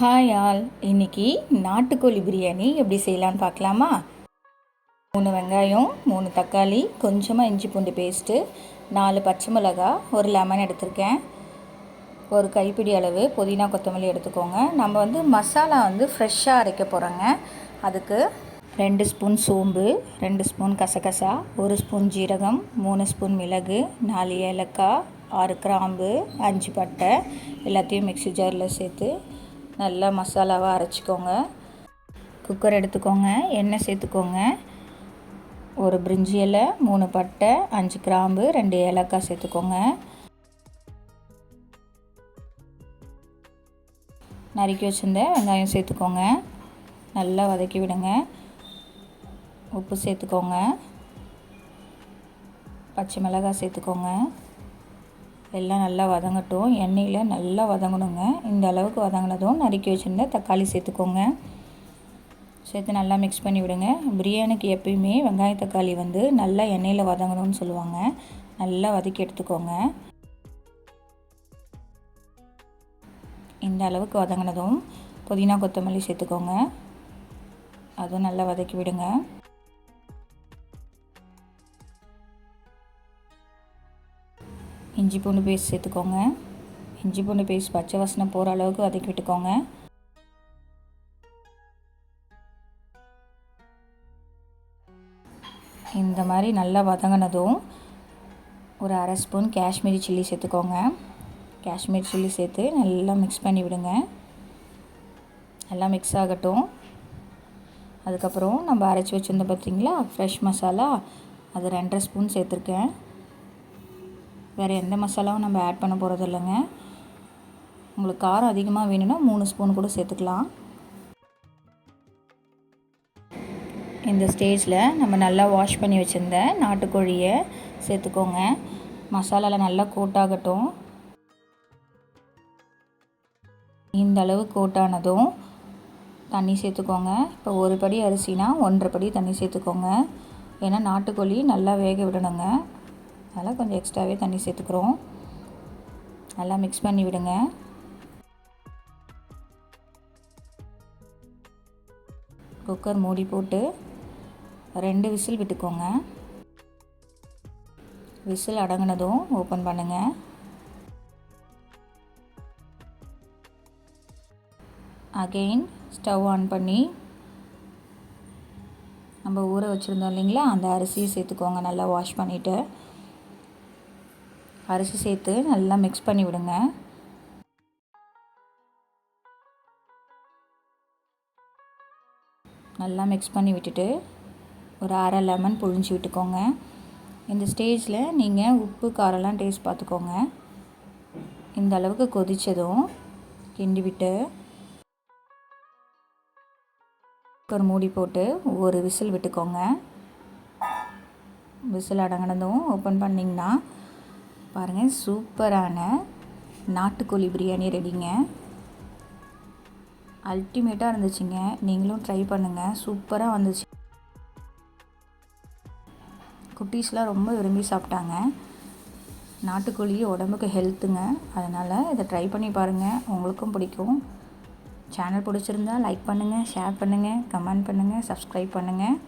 Hi all இன்னைக்கு நாட்டுக்கோழி பிரியாணி எப்படி செய்யலான்னு பார்க்கலாமா? மூணு வெங்காயம் மூணு தக்காளி கொஞ்சமாக இஞ்சி பூண்டு பேஸ்ட்டு நாலு பச்சை மிளகா ஒரு லெமன் எடுத்திருக்கேன். ஒரு கைப்பிடி அளவு புதினா கொத்தமல்லி எடுத்துக்கோங்க. நம்ம வந்து மசாலா வந்து ஃப்ரெஷ்ஷாக அரைக்க போகிறோங்க அதுக்கு ரெண்டு ஸ்பூன் சோம்பு ரெண்டு ஸ்பூன் கசகசா ஒரு ஸ்பூன் ஜீரகம் மூணு ஸ்பூன் மிளகு நாலு ஏலக்காய் ஆறு கிராம்பு அஞ்சு பட்டை எல்லாத்தையும் மிக்ஸி ஜாரில் சேர்த்து நல்லா மசாலாவாக அரைச்சிக்கோங்க. குக்கர் எடுத்துக்கோங்க எண்ணெய் சேர்த்துக்கோங்க. ஒரு பிரிஞ்சி இலை மூணு பட்டை அஞ்சு கிராம்பு ரெண்டு ஏலக்காய் சேர்த்துக்கோங்க. நறுக்கி வச்சுருந்த வெங்காயம் சேர்த்துக்கோங்க. நல்லா வதக்கி விடுங்க. உப்பு சேர்த்துக்கோங்க. பச்சை மிளகாய் சேர்த்துக்கோங்க. எல்லாம் நல்லா வதங்கட்டும். எண்ணெயில் நல்லா வதங்கணுங்க. இந்த அளவுக்கு வதங்கினதும் நறுக்கி வச்சுருந்த தக்காளி சேர்த்துக்கோங்க. சேர்த்து நல்லா மிக்ஸ் பண்ணி விடுங்க. பிரியாணிக்கு எப்பயுமே வெங்காய தக்காளி வந்து நல்லா எண்ணெயில் வதங்கணும்னு சொல்லுவாங்க. நல்லா வதக்கி எடுத்துக்கோங்க. இந்த அளவுக்கு வதங்கினதும் புதினா கொத்தமல்லி சேர்த்துக்கோங்க. அதுவும் நல்லா வதக்கி விடுங்க. இஞ்சி பூண்டு பேஸ்ட் சேர்த்துக்கோங்க. இஞ்சி பூண்டு பேஸ்ட் பச்சை வாசனை போகிற அளவுக்கு வதக்கி விட்டுக்கோங்க. இந்த மாதிரி நல்லா வதங்கினதும் ஒரு அரை ஸ்பூன் காஷ்மீரி சில்லி சேர்த்துக்கோங்க. காஷ்மீரி சில்லி சேர்த்து நல்லா மிக்ஸ் பண்ணி விடுங்க. நல்லா மிக்ஸ் ஆகட்டும். அதுக்கப்புறம் நம்ம அரைச்சி வச்சுருந்தோம் பார்த்திங்களா ஃப்ரெஷ் மசாலா அது ரெண்டரை ஸ்பூன் சேர்த்துருக்கேன். வேறு எந்த மசாலாவும் நம்ம ஆட் பண்ண போகிறது இல்லைங்க. உங்களுக்கு காரம் அதிகமாக வேணும்னா மூணு ஸ்பூன் கூட சேர்த்துக்கலாம். இந்த ஸ்டேஜில் நம்ம நல்லா வாஷ் பண்ணி வச்சுருந்த நாட்டுக்கோழியை சேர்த்துக்கோங்க. மசாலாவில் நல்லா கோட்டாகட்டும் இந்த அளவு கோட்டானதும் தண்ணி சேர்த்துக்கோங்க. இப்போ ஒரு படி அரிசினா ஒன்றரை படி தண்ணி சேர்த்துக்கோங்க. ஏன்னா நாட்டுக்கோழி நல்லா வேக விடணுங்க. அதனால் கொஞ்சம் எக்ஸ்ட்ராவே தண்ணி சேர்த்துக்கிறோம். நல்லா மிக்ஸ் பண்ணி விடுங்க. குக்கர் மூடி போட்டு ரெண்டு விசில் விட்டுக்கோங்க. விசில் அடங்கினதும் ஓப்பன் பண்ணுங்கள் அகெயின் ஸ்டவ் ஆன் பண்ணி நம்ம ஊற வச்சுருந்தோம் இல்லைங்களா? அந்த அரிசியை சேர்த்துக்கோங்க. நல்லா வாஷ் பண்ணிவிட்டு அரிசி சேர்த்து நல்லா மிக்ஸ் பண்ணி விடுங்க. நல்லா மிக்ஸ் பண்ணி விட்டுட்டு ஒரு அரை லெமன் புழிஞ்சு விட்டுக்கோங்க. இந்த ஸ்டேஜில் நீங்கள் உப்பு காரெல்லாம் டேஸ்ட் பார்த்துக்கோங்க. இந்த அளவுக்கு கொதித்ததும் கிண்டி விட்டு ஒரு மூடி போட்டு ஒரு விசில் விட்டுக்கோங்க. விசில் அடங்கினதும் ஓப்பன் பண்ணிங்கன்னா பாருங்கள் சூப்பரான நாட்டுக்கோழி பிரியாணி ரெடிங்க. அல்டிமேட்டாக இருந்துச்சுங்க. நீங்களும் ட்ரை பண்ணுங்கள் சூப்பராக வந்துச்சு. குட்டீஸ்லாம் ரொம்ப விரும்பி சாப்பிட்டாங்க. நாட்டுக்கோழி உடம்புக்கு ஹெல்த்துங்க. அதனால் இதை ட்ரை பண்ணி பாருங்கள் உங்களுக்கும் பிடிக்கும். சேனல் பிடிச்சிருந்தா லைக் பண்ணுங்கள் ஷேர் பண்ணுங்கள் கமெண்ட் பண்ணுங்கள் சப்ஸ்கிரைப் பண்ணுங்கள்